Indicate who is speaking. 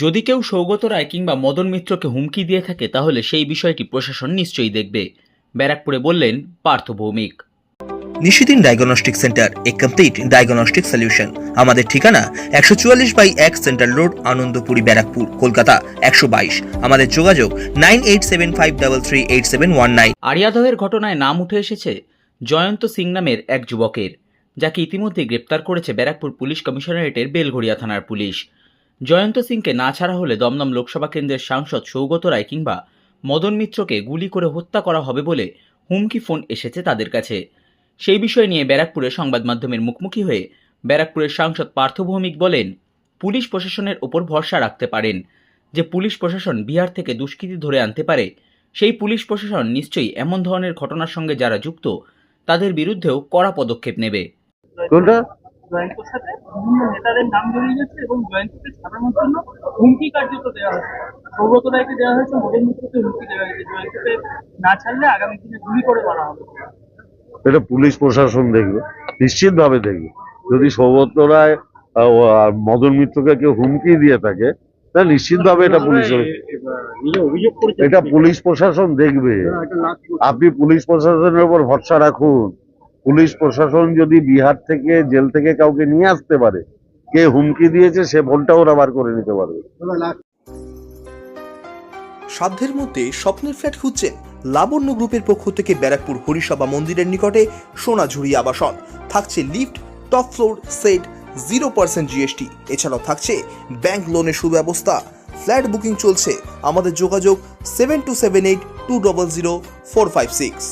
Speaker 1: যদি কেউ সৌগত রায় কিংবা মদন মিত্রকে হুমকি দিয়ে থাকে তাহলে সেই বিষয়টি প্রশাসন নিশ্চয়ই দেখবে ব্যারাকপুরে বললেন পার্থ ভৌমিক।
Speaker 2: নিশিদিন ডায়াগনস্টিক সেন্টার এ কমপ্লিট ডায়াগনস্টিক সলিউশন আমাদের ঠিকানা একশো চুয়াল্লিশ বাই এক সেন্ট্রাল রোড আনন্দপুরি ব্যারাকপুর কলকাতা একশো বাইশ। আমাদের যোগাযোগ nine eight seven five double three eight seven one nine.
Speaker 1: আরিয়াদহের ঘটনায় নাম উঠে এসেছে জয়ন্ত সিং নামের এক যুবকের যাকে ইতিমধ্যে গ্রেপ্তার করেছে ব্যারাকপুর পুলিশ কমিশনারেটের বেলঘড়িয়া থানার পুলিশ। জয়ন্ত সিংকে না ছাড়া হলে দমদম লোকসভা কেন্দ্রের সাংসদ সৌগত রায় কিংবা মদন মিত্রকে গুলি করে হত্যা করা হবে বলে হুমকি ফোন এসেছে তাদের কাছে। সেই বিষয় নিয়ে ব্যারাকপুরে সংবাদ মাধ্যমের মুখোমুখি হয়ে ব্যারাকপুরের সাংসদ পার্থ ভৌমিক বলেন পুলিশ প্রশাসনের ওপর ভরসা রাখতে পারেন। যে পুলিশ প্রশাসন বিহার থেকে দুষ্কৃতী ধরে আনতে পারে সেই পুলিশ প্রশাসন নিশ্চয়ই এমন ধরনের ঘটনার সঙ্গে যারা যুক্ত তাদের বিরুদ্ধেও কড়া পদক্ষেপ নেবে।
Speaker 3: কোনটা?
Speaker 4: জয়ন্তর সাথে? বিভিন্ন নেতাদের নাম জড়িয়ে গেছে এবং জয়ন্তকে ছাড়ানোর জন্য হুমকি কার্যত দেওয়া হয়েছে সৌগত রায়কে দেওয়া হয়েছে মদন মিত্রকে হুমকি দেওয়া হয়েছে। জয়ন্তকে না ছাড়লে আগামী দিনে গুলি করে মারা হবে।
Speaker 3: এটা পুলিশ প্রশাসন দেখবে নিশ্চিত ভাবে দেখবে। যদি সৌগত রায় আহ, মদন মিত্রকে কেউ হুমকি দিয়ে থাকে তাহলে নিশ্চিত ভাবে এটা পুলিশ এটা পুলিশ প্রশাসন দেখবে। আপনি পুলিশ প্রশাসনের উপর ভরসা রাখুন। পুলিশ প্রশাসন যদি বিহার থেকে জেল থেকে কাউকে নিয়ে আসতে পারে, কে হুমকি দিয়েছে সে ফোনটা ওরা বার করে নিতে পারবে।
Speaker 2: সাধ্যের মধ্যে স্বপ্নের ফ্ল্যাট খুঁজছেন লাবণ্য গ্রুপের পক্ষ থেকে ব্যারাকপুর হরিসভা মন্দিরের নিকটে সোনাঝুরি আবাসন। থাকছে lift, top floor, set, zero percent GST. এছাড়াও থাকছে ব্যাংক লোনের সুব্যবস্থা। ফ্ল্যাট বুকিং চলছে। আমাদের যোগাযোগ seven two seven eight two double zero four five six.